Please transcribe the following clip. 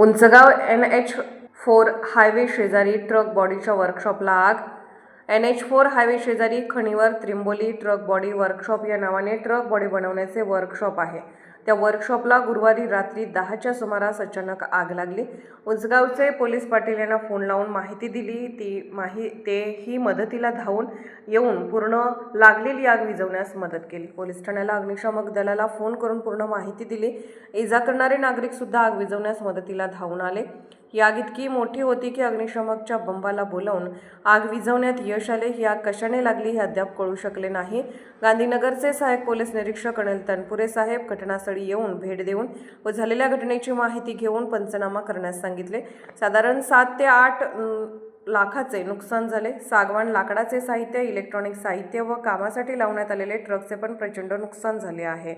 Unchgaon N H four highway शेजारी truck बॉडीच्या वर्कशॉपला आग. एन एच फोर हायवे शेजारी खणीवर त्रिंबोली ट्रक बॉडी वर्कशॉप या नावाने ट्रक बॉडी बनवण्याचे वर्कशॉप आहे. त्या वर्कशॉपला गुरुवारी रात्री दहाच्या सुमारास अचानक आग लागली. उंचगावचे पोलीस पाटील यांना फोन लावून माहिती दिली. ती माहि तेही मदतीला धावून येऊन पूर्ण लागलेली आग विझवण्यास मदत केली. पोलीस ठाण्याला अग्निशामक दलाला फोन करून पूर्ण माहिती दिली. इजा करणारे नागरिकसुद्धा आग विझवण्यास मदतीला धावून आले. ही आग इतकी मोठी होती की अग्निशामकच्या बंबाला बोलावून आग विझवण्यात यश आले. ही आग कशाने लागली हे अद्याप कळू शकले नाही. गांधीनगरचे सहाय्यक पोलीस निरीक्षक अनिल तनपुरे साहेब घटनास्थळी येऊन भेट देऊन व झालेल्या घटनेची माहिती घेऊन पंचनामा करण्यास सांगितले. साधारण सात ते आठ लाखाचे नुकसान झाले. सागवान लाकडाचे साहित्य इलेक्ट्रॉनिक साहित्य व कामासाठी लावण्यात आलेले ट्रकचे पण प्रचंड नुकसान झाले आहे.